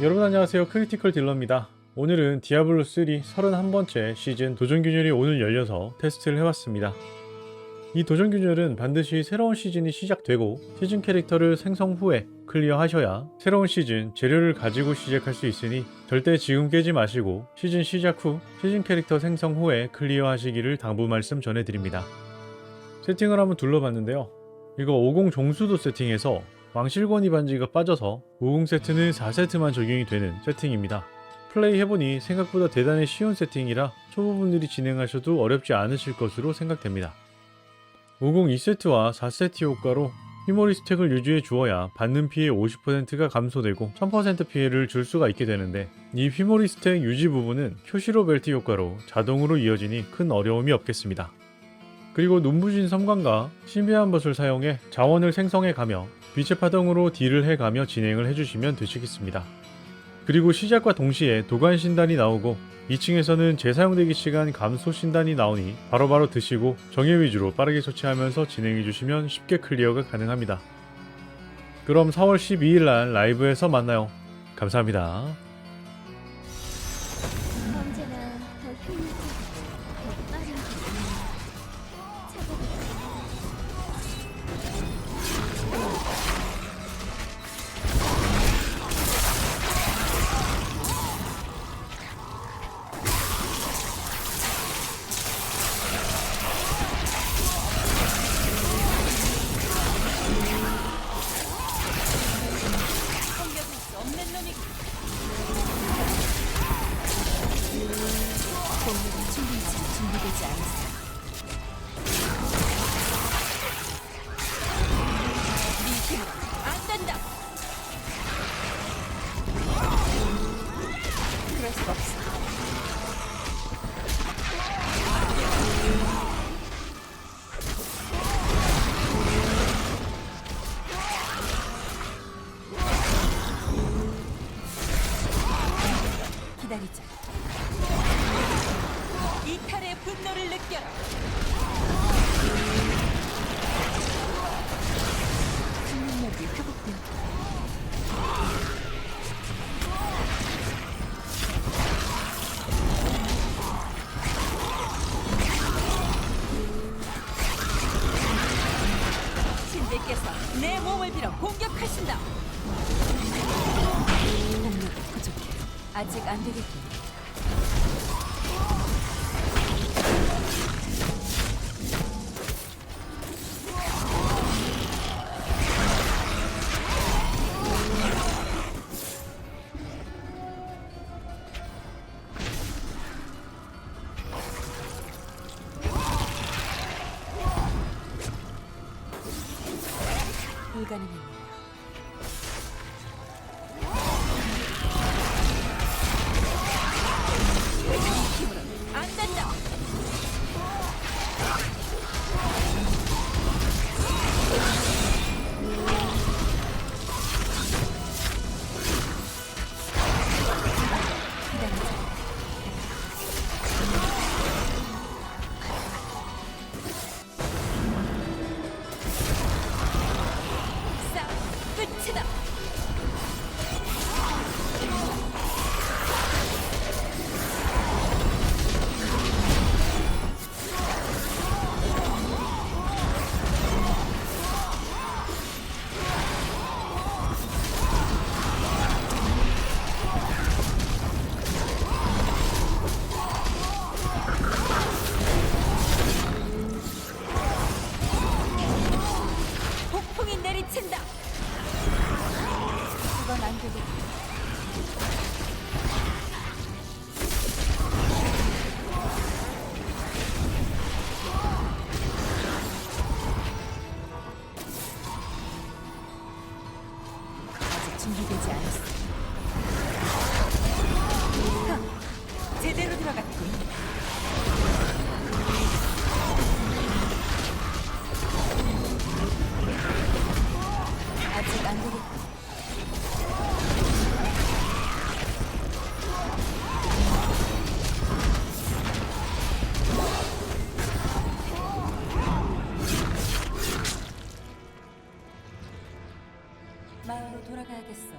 여러분 안녕하세요. 크리티컬 딜러입니다. 오늘은 디아블로3 31번째 시즌 도전 균열이 오늘 열려서 테스트를 해봤습니다. 이 도전 균열은 반드시 새로운 시즌이 시작되고 시즌 캐릭터를 생성 후에 클리어하셔야 새로운 시즌 재료를 가지고 시작할 수 있으니 절대 지금 깨지 마시고 시즌 시작 후 시즌 캐릭터 생성 후에 클리어하시기를 당부 말씀 전해드립니다. 세팅을 한번 둘러봤는데요. 이거 50 종수도 세팅해서 왕실권이 반지가 빠져서 50 세트는 4세트만 적용이 되는 세팅입니다. 플레이 해보니 생각보다 대단히 쉬운 세팅이라 초보분들이 진행하셔도 어렵지 않으실 것으로 생각됩니다. 50 2세트와 4세트 효과로 휘몰이 스택을 유지해 주어야 받는 피해 50%가 감소되고 1000% 피해를 줄 수가 있게 되는데 이 휘몰이 스택 유지 부분은 표시로 벨트 효과로 자동으로 이어지니 큰 어려움이 없겠습니다. 그리고 눈부신 섬광과 신비한 것을 사용해 자원을 생성해 가며 빛의 파동으로 딜을 해가며 진행을 해주시면 되시겠습니다. 그리고 시작과 동시에 도관 신단이 나오고 2층에서는 재사용되기 시간 감소 신단이 나오니 바로바로 드시고 정예 위주로 빠르게 처치하면서 진행해 주시면 쉽게 클리어가 가능합니다. 그럼 4월 12일 날 라이브에서 만나요. 감사합니다. 기다리자. 이탈의 분노를 느껴라. 생명력이 회복된다. 신들께서 내 몸을 빌어 공격 아직 안 되겠군. 불가능합니다. 끝이다. 폭풍이 내리친다. 아직 준비되지 않았어. 마을로 돌아가야겠어.